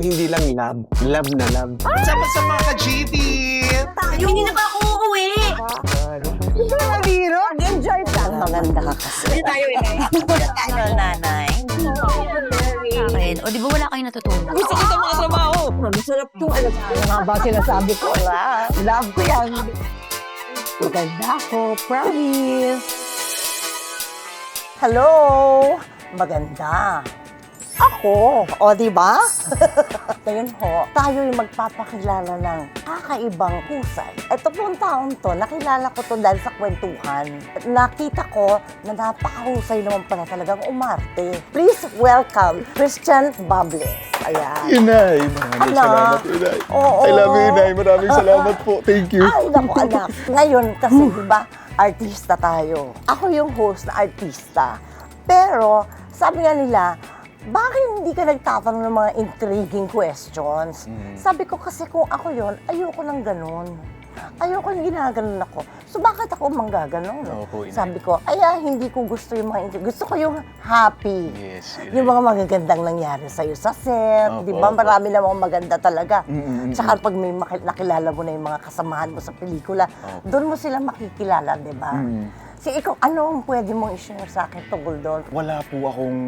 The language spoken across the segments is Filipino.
Hindi lang love. Love na love. Sama sa mga ka-GD! Tayo, hindi na ba ako uuwi? Enjoy ka. Maganda ka kasi. Hindi tayo inay. Ano, nanay? Akin. O di ba wala kayong natutunan? Gusto ko sa mga trabaho. Masarap itong alam ko. Nga ba sinasabi ko? Love. Love ko yan. Maganda ako. Promise. Hello. Maganda. Ako. O, di ba? Ngayon ho, tayo yung magpapakilala ng kakaibang husay. Ito pong taon to, nakilala ko to dahil sa kwentuhan. Nakita ko na napakahusay naman pala talagang umarte. Please welcome Christian Bables. Ayan. Inay, maraming Ala. salamat, Inay. Oo. I love you, Inay. Maraming salamat po. Thank you. Ay, naku anak. Ngayon, kasi di ba, artista tayo. Ako yung host na artista. Pero, sabi nga nila, bakit hindi ka nagtatanong ng mga intriguing questions? Mm. Sabi ko kasi kung ako yon ayoko ng ganun. Ayoko yung ginaganon ako. So bakit ako manggaganon? Inay. Sabi ko, ay hindi ko gusto yung mga intrig- Gusto ko yung happy. Yes, Inay. Yung mga magagandang nangyari sa'yo sa set, Opo, di ba? opo. Marami namang maganda talaga. Mm, mm, mm, Tsaka pag may maki- nakilala mo na yung mga kasamahan mo sa pelikula, Opo. doon mo sila makikilala, di ba? Mm. Si ikaw, ano ang pwede mong i-share sa akin tungkol doon? Wala po akong,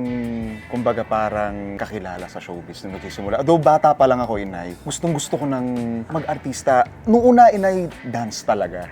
kumbaga parang kakilala sa showbiz nung nagsisimula. Though bata pa lang ako, Inay, gustong gusto ko ng mag-artista. Noong una, Inay, dance talaga.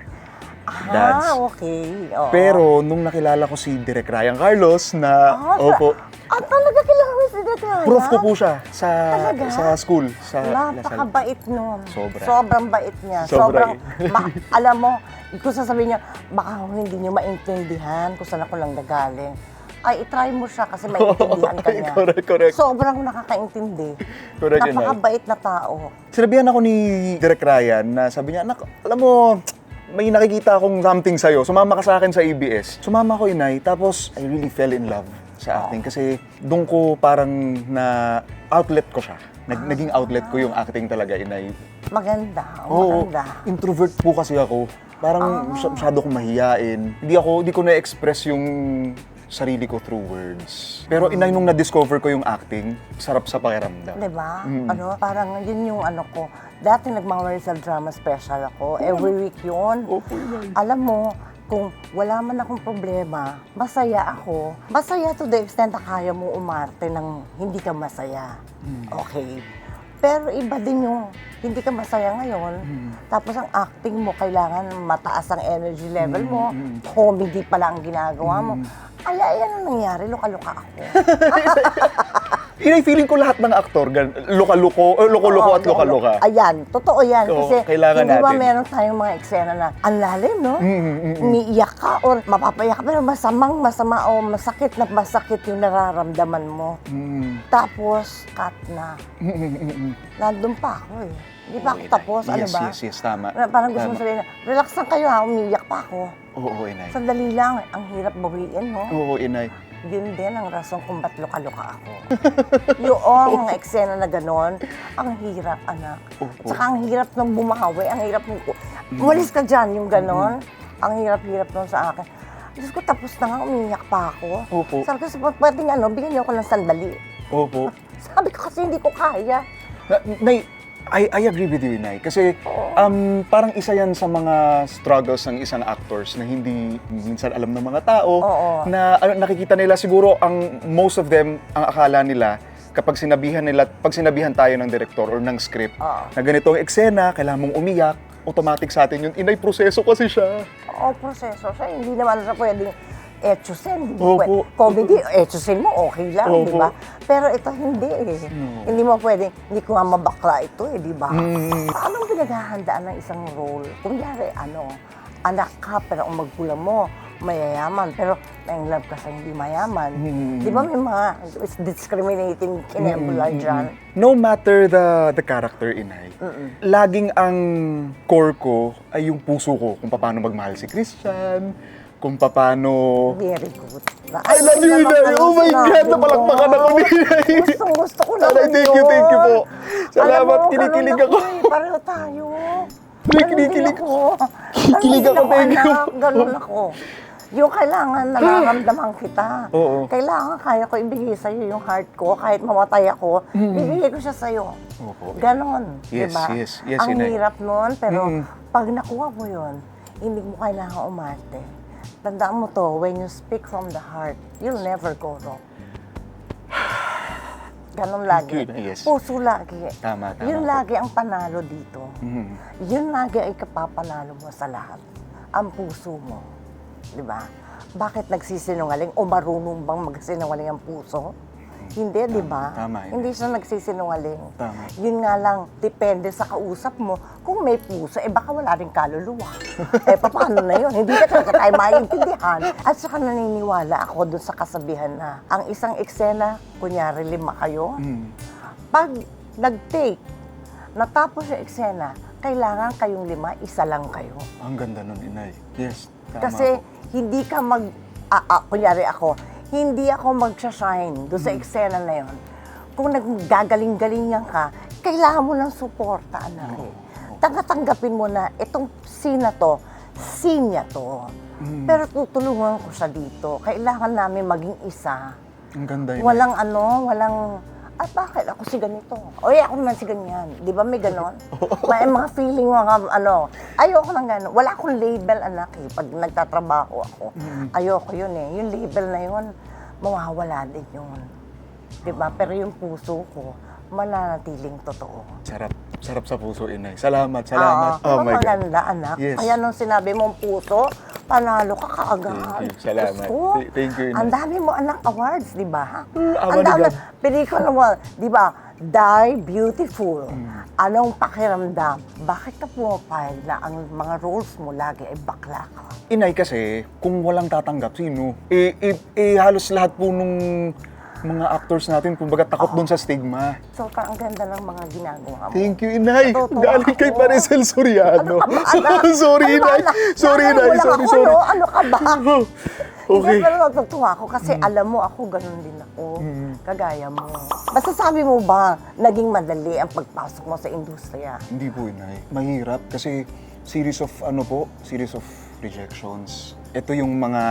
Dance. Ah, okay. Oo. Pero nung nakilala ko si Direk Ryan Carlos na, Ah, opo, Ah, talaga kilala mo si Dad Ryan? prof ko po siya sa Talaga? sa school. Sa Lasal. Napakabait nun. Sobra. Sobrang bait niya. Sobra. Sobrang, ma- alam mo, kung sasabihin niya, baka hindi niyo maintindihan kung saan ako lang nagaling. Ay, itry mo siya kasi maintindihan ka niya. Correct, correct. Sobrang nakakaintindi. Correct, Inay. Napakabait na tao. Sinabihan ako ni Direk Ryan na sabi niya, anak, alam mo, may nakikita akong something sa'yo. Sumama ka sa akin sa ABS. Sumama ko, inay. Tapos, I really fell in love sa acting. Kasi doon ko parang na outlet ko siya. Nag, Naging outlet ko yung acting talaga, inay. Maganda. Oo, maganda. introvert po kasi ako. Parang masy- masyado akong mahiyain. Hindi ako, hindi ko na-express yung sarili ko through words. Pero inay, nung na-discover ko yung acting, sarap sa pakiramdam. Di ba? Mm. Ano, parang yun yung ano ko. Dati nagmamarisal drama special ako. Every week yun. Opo, inay. Alam mo, kung wala man akong problema, masaya ako. Masaya to the extent na kaya mo umarte ng hindi ka masaya. Okay. Pero iba din yung hindi ka masaya ngayon, tapos ang acting mo, kailangan mataas ang energy level mo, comedy pala ang ginagawa mo. Ay, ay, ano nangyari? Luka-luka ako. Inay, feeling ko lahat ng aktor, gan, luka-luko, loko-loko Oo, at luka-luka. Ayan, totoo yan. Oo, kasi kailangan hindi ba natin. meron tayong mga eksena na ang lalim, no? Mm, mm, mm. Umiiyak ka or mapapayak ka, pero masamang masama o masakit na masakit yung nararamdaman mo. Mm, Tapos, cut na. mm, mm, mm, mm. Nandun pa ako eh. Hindi pa ako Inay. tapos, ano yes, ba? Yes, yes, tama. Na Parang gusto mo Tama. sabihin na, relax lang kayo ha, umiiyak pa ako. Oo, oo, Inay. Sandali lang, ang hirap bawiin mo. Oo, Inay. Yun din ang rason kung ba't luka-luka ako. yung mga eksena na ganon, ang hirap, anak. Opo. Tsaka ang hirap nung bumawi, ang hirap nung... Umalis ka dyan, yung ganon. Ang hirap-hirap nung sa akin. Diyos ko, tapos na nga, umiyak pa ako. Opo. Sabi ko, "Sa- pwedeng ano, bigyan niyo ako ng sandali. Opo. Sabi ko kasi hindi ko kaya. Na, Nay, I, I agree with you, Nay. Kasi um, parang isa yan sa mga struggles ng isang actors na hindi minsan alam ng mga tao. Oo. Na ano, nakikita nila siguro, ang most of them, ang akala nila, kapag sinabihan nila, pag sinabihan tayo ng director or ng script, Oo. na ganito ang eksena, kailangan mong umiyak, automatic sa atin yun. Inay, proseso kasi siya. Oo, proseso siya. Hindi naman siya pwedeng etchusin. Hindi Opo. pwede. Comedy, etchusin mo, okay lang, Opo. di ba? Pero ito hindi eh. Hindi mo pwedeng, hindi ko nga mabakla ito eh, di ba? Mm. Anong pinaghahandaan ng isang role? Kunyari, ano, anak ka, pero ang magkulang mo, mayayaman, pero na-in love ka sa hindi mayaman. Mm. Di ba may mga discriminating kinembula dyan? No matter the the character, Inay, laging ang core ko ay yung puso ko kung paano magmahal si Christian, kung paano... Very good. I love you, Inay! Oh my God! Napalakpakan ako ni Inay! Gusto, gusto ko Inay, naman thank you, thank you po. Salamat, kinikilig ako. eh, Pareho tayo. Kinikilig ako. Kinikilig ako, thank you. Ganun ako. Yung kailangan nararamdaman kita. Oo. Kailangan kaya ko ibigay sa'yo yung heart ko. Kahit mamatay ako, bibigay ko siya sa'yo. Opo. Ganon. Yes, diba? yes, yes, Ang Inay. hirap nun, pero Mm. pag nakuha mo yun, hindi mo kailangan umarte. Tandaan mo to, when you speak from the heart, you'll never go wrong. Ganon lagi. Inay. Yes. Puso lagi. Tama, tama Yun lagi ang panalo dito. Mhm. Yun lagi ay kapapanalo mo sa lahat. Ang puso mo. Di ba? Bakit nagsisinungaling o marunong bang magsinungaling ang puso? Hindi, di ba? tama. Hindi siya nagsisinungaling. Tama. Yun nga lang, depende sa kausap mo. Kung may puso, eh baka wala rin kaluluwa. eh paano na yun? Hindi ka talaga tayo maintindihan. At saka naniniwala ako dun sa kasabihan na ang isang eksena, kunyari lima kayo, Mhm. pag nag-take, natapos yung eksena, kailangan kayong lima, isa lang kayo. Ang ganda nun, Inay. Yes, tama Kasi po. hindi ka mag, ah, ah, kunyari ako, hindi ako mag-shine doon sa eksena na yon. Kung naggagaling-galingan ka, kailangan mo ng suporta, anak. eh. Tanggap-tanggapin mo na itong scene na to, scene niya to. Hmm. Pero tutulungan ko siya dito. Kailangan namin maging isa. Ang ganda, Inay. Walang ano, walang, ah bakit ako si ganito? O eh, ako naman si ganyan. Di ba may ganon? may mga feeling, mga ano, ayoko ng ganon. Wala akong label, anak eh, pag nagtatrabaho ako. Ayoko yun eh. Yung label na yun, mawawala din yun. Di ba? Pero yung puso ko, mananatiling totoo. Sarap. Sarap sa puso, Inay. Salamat, salamat. Oo, oh my God. maganda, anak. Yes. Kaya nung sinabi mong puso, panalo ka kaagad. Thank you. Salamat. Th- thank you. Ang dami mo anak awards, di ba? Mm, Ang dami. Pelikula mo, di ba? Die Beautiful. Mm. Anong pakiramdam? Bakit ka pumapayag na ang mga roles mo lagi ay bakla ka? Inay kasi, kung walang tatanggap, sino? Eh, eh, eh, halos lahat po nung mga actors natin, kumbaga takot doon sa stigma. So, ang ganda ng mga ginagawa mo. Thank you, Inay. Natutuwa Galing kay ako. Parisel Soriano. Ano ka ba, anak? sorry, Ano ba, Inay. anak? Sorry, Nanay Inay. lang Sorry, ako, sorry. no? Ano ka ba? okay. Hindi, pero natutuwa ako kasi alam mo ako, ganun din ako. Kagaya mo. Basta sabi mo ba, naging madali ang pagpasok mo sa industriya? Hindi po, Inay. Mahirap kasi series of ano po, series of rejections. Ito yung mga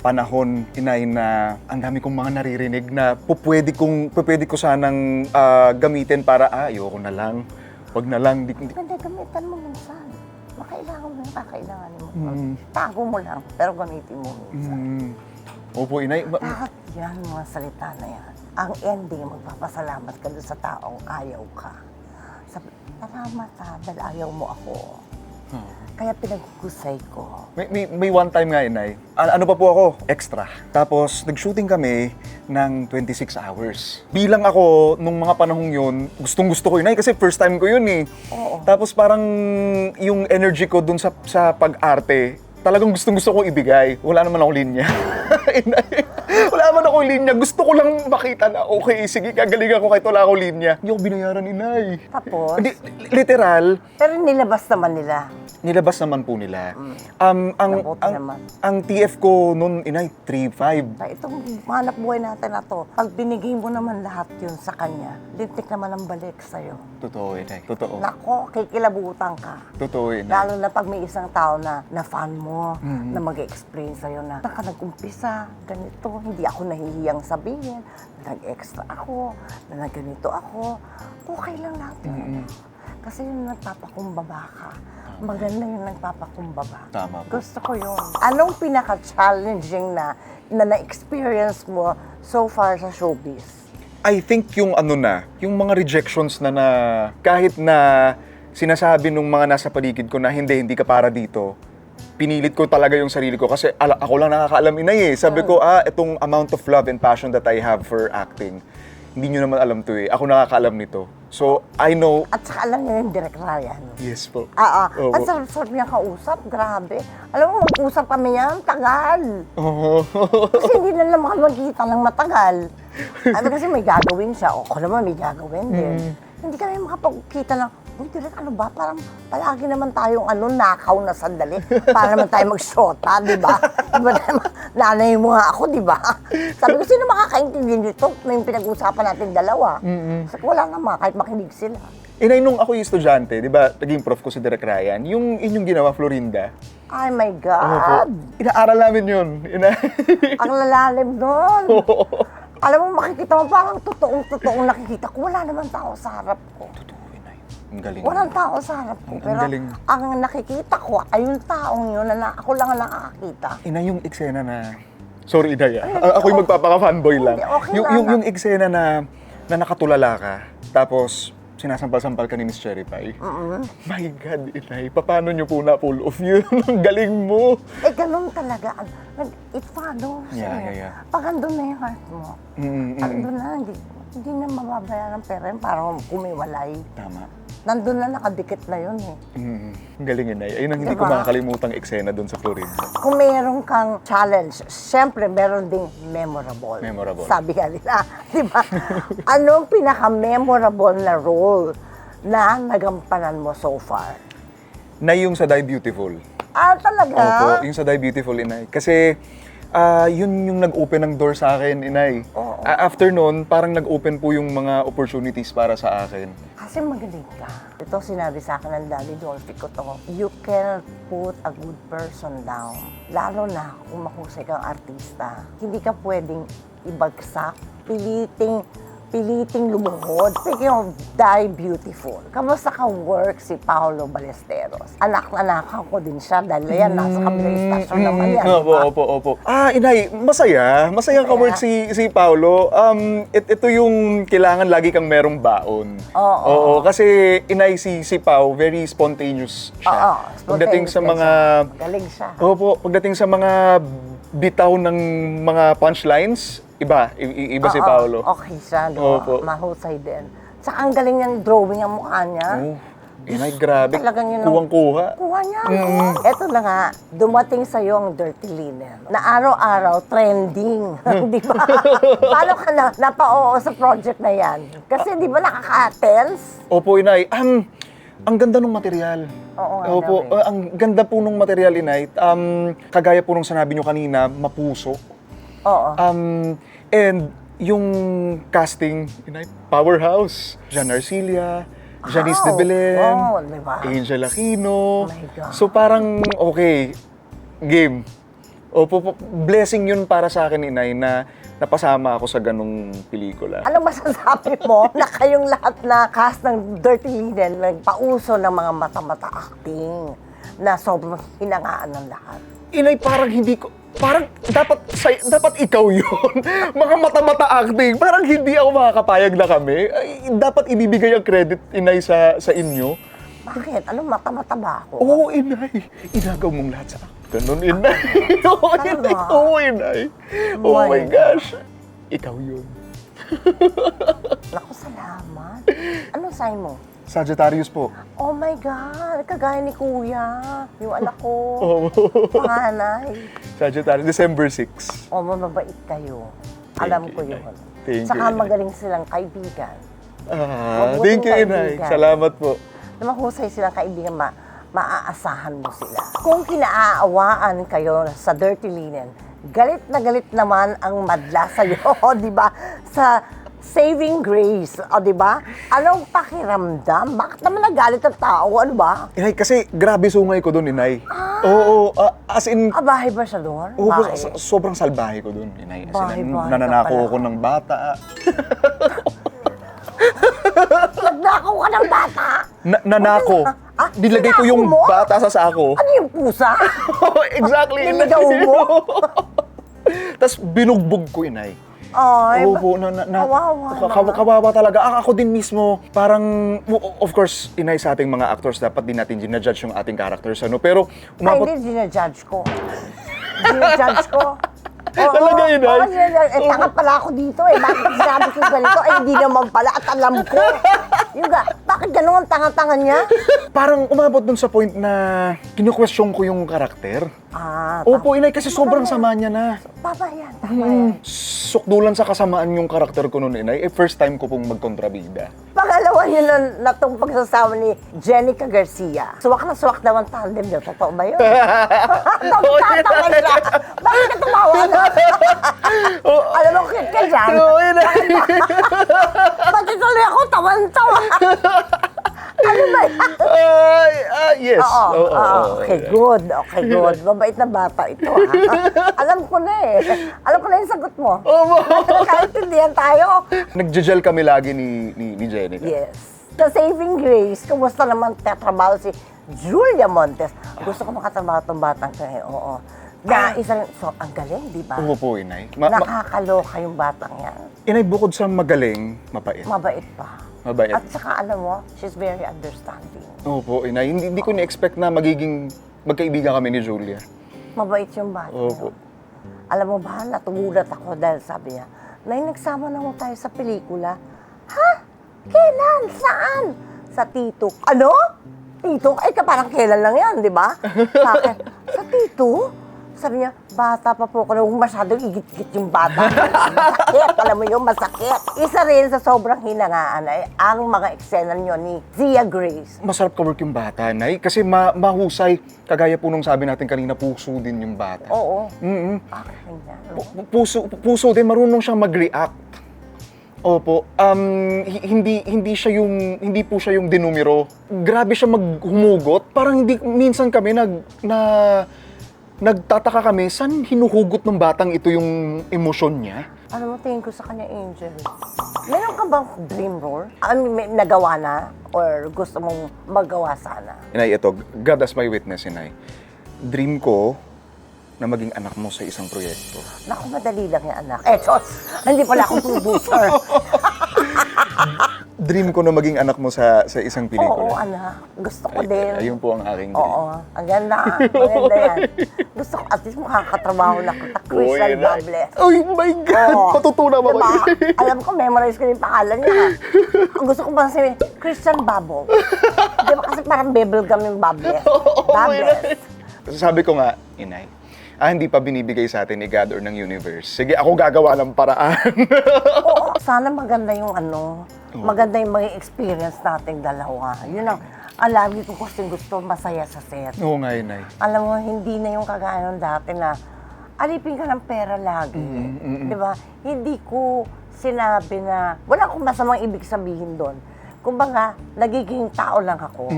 panahon, Inay, na ang dami kong mga naririnig na pupwede kong, pupwede ko sanang ah, gamitin para, ah, ayoko na lang. Wag na lang. Di, di, Hindi, gamitan mo minsan. Makailangan mo yung kakailanganin mo. Mm. Tago mo lang, pero gamitin mo minsan. Mm. Opo, Inay. Ma- Lahat yan, mga salita na yan. Ang ending, magpapasalamat ka doon sa taong ayaw ka. Sabi, salamat ha, dahil ayaw mo ako. Kaya pinagkusay ko. May, may, may one time nga, Inay. A- ano pa po ako? Extra. Tapos, nag-shooting kami ng 26 hours. Bilang ako, nung mga panahong yun, gustong gusto ko, Inay, kasi first time ko yun eh. Oo. Tapos parang yung energy ko dun sa, sa pag-arte, talagang gustong gusto kong ibigay. Wala naman akong linya. Inay, akong linya. Gusto ko lang makita na, okay, sige, kagalingan ko kahit wala akong linya. Hindi ako binayaran, Inay. Tapos, Hindi, literal, pero nilabas naman nila. Nilabas naman po nila. Um, ang, ang, naman. ang TF ko noon, inay, 3.5. Na itong hanap buhay natin na to, pag binigay mo naman lahat yun sa kanya, lintik naman ang balik sa'yo. Totoo, inay. Totoo. Nako, kikilabutan ka. Totoo, inay. Lalo na pag may isang tao na, na fan mo, Mm-hmm. na mag-explain sa'yo na, naka nag-umpisa, ganito, hindi ako nahihiyang sabihin, na nag-extra ako, na nag-ganito ako, okay lang yun. Mm-hmm. Kasi yung nagpapakumbaba ka, maganda yung nagpapakumbaba. Tama po. Gusto ko yun. Anong pinaka-challenging na, na na-experience mo so far sa showbiz? I think yung ano na, yung mga rejections na na kahit na sinasabi nung mga nasa paligid ko na hindi, hindi ka para dito, pinilit ko talaga yung sarili ko kasi ala, ako lang nakakaalam inay eh. Sabi ko, ah, itong amount of love and passion that I have for acting, hindi nyo naman alam to eh. Ako nakakaalam nito. So, I know, At saka alam niyo yung Direk Ryan. yes po. Ah, ah. Opo. Ang sarap-sarap niya kausap, grabe. Alam mo, mag-usap kami yan, tagal. Oo. Kasi hindi na lang makapagkita ng matagal. Ano kasi may gagawin siya, o ako naman may gagawin din. Mm. Hindi kami makapagkita ng, Uy, direct, ano ba? Parang palagi naman tayong ano, nakaw na sandali. Para naman tayo mag-shota, di ba? Di ba naman, nanay mo nga ako, di ba? Sabi ko, sino makakaintindi nito na yung pinag-usapan natin dalawa? Sabi ko, wala naman, kahit makinig sila. Inay, nung ako yung estudyante, di ba, naging prof ko si Direk Ryan, yung inyong ginawa, Florinda, Ay my Opo. God! Inaaral namin yun. Ina Ang lalalim nun. Alam mo, makikita mo parang totoong-totoong nakikita ko. Wala naman tao sa harap ko. Ang galing. Walang tao sa harap ko. Ang Pero galing. ang nakikita ko ay yung taong yun na, na ako lang ang nakakakita. Ina, yung eksena na... Sorry, Inay. ah. A- ako yung magpapaka-fanboy lang. Hindi, okay yung, lang. yung, yung eksena na, na nakatulala ka, tapos sinasampal-sampal ka ni Miss Cherry Pie. My God, Inay. Paano nyo po na-pull off yun? Ang galing mo. Eh, ganun talaga. Ang- nag- It follows. Yeah, eh. yeah, yeah. Pag andun na yung heart mo, Mm, mm, mm. andun na, hindi, hindi na mababayaran ng pera yun para kumiwalay. Tama. Nandun na nakadikit na yun eh. Mm, ang galing, Inay. Ayun ang hindi ko Diba? makakalimutang eksena doon sa Florinda. Kung meron kang challenge, syempre meron ding memorable. Memorable. Sabi nga nila, di ba? Anong pinaka-memorable na role na nagampanan mo so far? Na yung sa Die Beautiful. Ah, talaga? Opo, yung sa Die Beautiful, Inay. Kasi ah, yun yung nag-open ng door sa akin, Inay. Oo. A- after noon, parang nag-open po yung mga opportunities para sa akin. Kasi magaling ka. Ito sinabi sa akin ng Daddy Dolphy ko to. You can put a good person down. Lalo na kung mahusay kang artista. Hindi ka pwedeng ibagsak, piliting piliting lumuhod. Speaking of Die Beautiful, kamusta ka work si Paolo Ballesteros? Anak na anak ko din siya dahil yan, nasa kabilang istasyon naman yan. Opo, opo, opo. Ah, Inay, masaya. Masaya ka work si, si Paolo. Um, it- ito yung kailangan lagi kang merong baon. Oo. Oo, kasi Inay, si, si Pao, very spontaneous Oo, siya. Pagdating sa spontaneous mga... siya. Magaling siya. Opo, pagdating sa mga bitaw ng mga punchlines, iba, i- iba si Oo, Paolo. Okay siya, di ba? Opo. Mahusay din. Tsaka ang galing niyang drawing ang mukha niya. Oh, Inay, grabe. Talagang yun ang- Kuwang-kuha. Kuha niya. Eto na nga, dumating sa iyo ang dirty linen na araw-araw trending. di ba? Paano ka na napaoo sa project na yan? Kasi di ba nakaka-tense? Opo, Inay. Um, ang ganda ng material. Oo nga Opo, daw eh. uh, ang ganda po ng material, Inay. Um, kagaya po nung sinabi nyo kanina, mapuso. Oo. Um, and yung casting, Inay, powerhouse. Jan Arcilia, Janice de Wow. Belen, Oh, di ba? Angel Aquino. Oh. So parang, okay, game. Opo, po, blessing yun para sa akin, Inay, na napasama ako sa ganong pelikula. Anong masasabi mo na kayong lahat na cast ng Dirty Linen nagpauso ng mga mata-mata acting na sobrang hinangaan ng lahat? Inay, parang hindi ko, parang dapat, say, dapat ikaw yun. Mga mata-mata acting, parang hindi ako makakapayag na kami. Ay, dapat ibibigay ang credit, Inay, sa, sa inyo. Bakit? Anong mata-mata ba ako? Oo, Inay. Inagaw mong lahat sa. Ganun, Inay. Oo, Inay. Talaga? Oo, Inay. Oh My my gosh. Ikaw yun. Naku, salamat. Anong sign mo? Sagittarius po. Oh my God, kagaya ni Kuya, yung anak ko, Oo. panganay. Sagittarius, December 6. O, mababait kayo. Thank Alam you, ko Inay. yun. Thank you, Saka Inay. magaling silang kaibigan. Ah, Mabuting thank you, Inay. kaibigan. Salamat po. Na mahusay silang kaibigan, ma maaasahan mo sila. Kung kinaaawaan kayo sa Dirty Linen, galit na galit naman ang madla sa'yo, di ba? Sa Saving Grace, o di ba? Anong pakiramdam? Bakit naman nagalit ang tao? Ano ba? Inay, kasi grabe sungay ko doon, Inay. Oo, ah, as in, Ah, bahay ba siya doon? Oo, Bahay. so- sobrang salbahe ko doon, Inay. As in, Bahay-bahay ka nananako pala. ako ng bata. Nagnakaw ka ng bata! Na- nanako. Ah, Nilagay ko yung mo? bata sa sako. Ano yung pusa? exactly. Niligaw mo? Tapos binugbog ko, Inay. Ay, Oo ba- po, na, na, na, Kawawa ka- naman. kawawa talaga. Ah, ako din mismo, parang, o- of course, Inay, sa ating mga actors, dapat din natin ginajudge yung ating characters, ano? Pero, Ay, umabot, hindi, ginajudge ko. Ginajudge ko. Oo, Talaga yun, ay? Oo, ginajudge. Eh, tanga pala ako dito eh. Bakit sinabi ko ganito? Eh, hindi naman pala at alam ko. Yung ga, bakit ganun ang tanga-tanga niya? parang umabot dun sa point na kinu-question ko yung karakter. Ah, Opo, Inay, kasi sobrang sama niya na. Tama yan, tama yan. Sukdulan sa kasamaan yung karakter ko noon, Inay. Eh, first time ko pong magkontrabida. Pangalawa yun na, na itong pagsasama ni Jenica Garcia. Suwak na suwak daw ang tandem niyo. Totoo ba yun? Tatawa siya? Bakit ka tumawa na? Alam mo, cute ka dyan. Oo, Inay. Bakit tuloy ako tawan-tawa? Ano ba yan? Ay, ah, yes. Oo, Oo, oo, oo, oo. okay, good. Okay, good. Mabait na bata ito, ha? Alam ko na eh. Alam ko na yung sagot mo. Opo. Nakaintindihan tayo. Nagja-gel kami lagi ni, ni, ni Jenica. Yes. Sa Saving Grace, kumusta naman tatrabaho si Julia Montes? Gusto ko makatrabaho itong batang to eh, oo. Na isa rin, so ang galing, di ba? Oo po, inay. Ma- ma- Nakakaloka yung batang yan. inay, bukod sa magaling, mapait. Mabait pa. Mabait. At saka alam mo, she's very understanding. Opo, inay. Hindi, hindi ko ni-expect na magiging magkaibigan kami ni Julia. Mabait yung bata. Opo. Alam mo ba, natumulat ako dahil sabi niya, Nay, nagsama na tayo sa pelikula. Ha? Kailan? Saan? Sa Tito. Ano? Tito? Ay, ka parang kailan lang yan, di ba? Sa akin, sa Tito? Sabi niya, bata pa po ako, huwag masyadong igit-igit yung bata. masakit, alam mo yung masakit. Isa rin sa sobrang hinangaan ay ang mga eksena niyo ni Zia Grace. Masarap ka-work yung bata, Nay. Kasi ma- mahusay. Kagaya po nung sabi natin kanina, puso din yung bata. Oo. Yan. Pu- Puso, puso din, marunong siyang mag-react. Opo. Um, hi- hindi hindi siya yung hindi po siya yung dinumero. Grabe siya maghumugot. Parang hindi minsan kami nag na nagtataka kami saan hinuhugot ng batang ito yung emosyon niya. Ano mo tingin ko sa kanya, Angel? Meron ka bang dream role? I mean, may nagawa na? Or gusto mong magawa sana? Inay, ito, God as my witness, Inay. Dream ko na maging anak mo sa isang proyekto. Naku, madali lang yung anak. Eh, sos! Hindi pala akong producer. Dream ko na maging anak mo sa sa isang Oo, pelikula. anak. Gusto ko Ay- din. Ayun po ang aking dream. Oo, ang ganda. Maganda yan. Gusto ko, at least makakatrabaho na kita. Crystal Uy, Bables. Oh my God! Oo. Patutunan mo Diba? Alam ko, memorize ko yung pangalan niya. Gusto ko bang sabihin, Christian Bubble. Di ba kasi parang bubble gum yung Bubbles. Bubbles. Sabi ko nga, inay, ah, hindi pa binibigay sa atin ni God or ng universe. Sige, ako gagawa ng paraan. Oo, sana maganda yung ano, maganda yung mga experience nating dalawa. Yun ang, ang lagi ko kasing gusto, masaya sa set. Oo nga, inay. Alam mo, hindi na yung kagaya ng dati na alipin ka ng pera lagi. Di ba? Hindi ko sinabi na, wala akong masamang ibig sabihin doon. Kumbaga, nagiging tao lang ako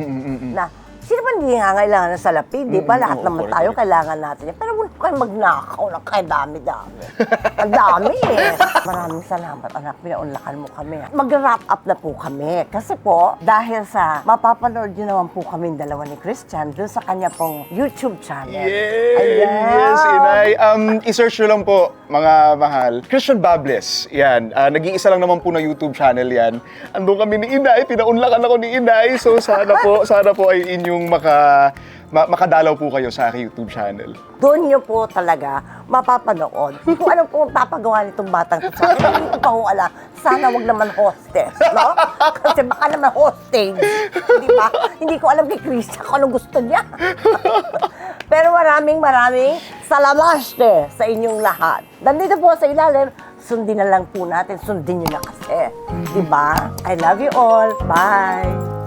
na Sino ba hindi nga kailangan ng salapi? Di ba? Mm, Lahat oo, naman correct, tayo correct. kailangan natin yan. Pero huwag kayo magnakaw ng kay dami-dami. Ang dami eh. Maraming salamat anak, pinaunlakan mo kami. Mag-wrap up na po kami. Kasi po, dahil sa mapapanood nyo naman po kami dalawa ni Christian doon sa kanya pong YouTube channel. Ayan. Yes, inay. Um, i-search nyo lang po, mga mahal. Christian Bables. Yan. Ah, nag-iisa lang naman po na YouTube channel yan. Andun kami ni Inay. Pinaunlakan ako ni Inay. So, sana po, sana po ay inyong maka, ma- makadalaw po kayo sa aking YouTube channel. Doon nyo po talaga mapapanood. Kung ano po ang papagawa nitong batang to sa akin, hindi ko pa ho alam. Sana wag naman hostess, no? Kasi baka naman hostage. Di ba? Hindi ko alam kay Krista kung anong gusto niya. Pero maraming maraming salamaste sa inyong lahat. Nandito po sa ilalim, sundin na lang po natin. Sundin nyo na kasi. Di ba? I love you all. Bye!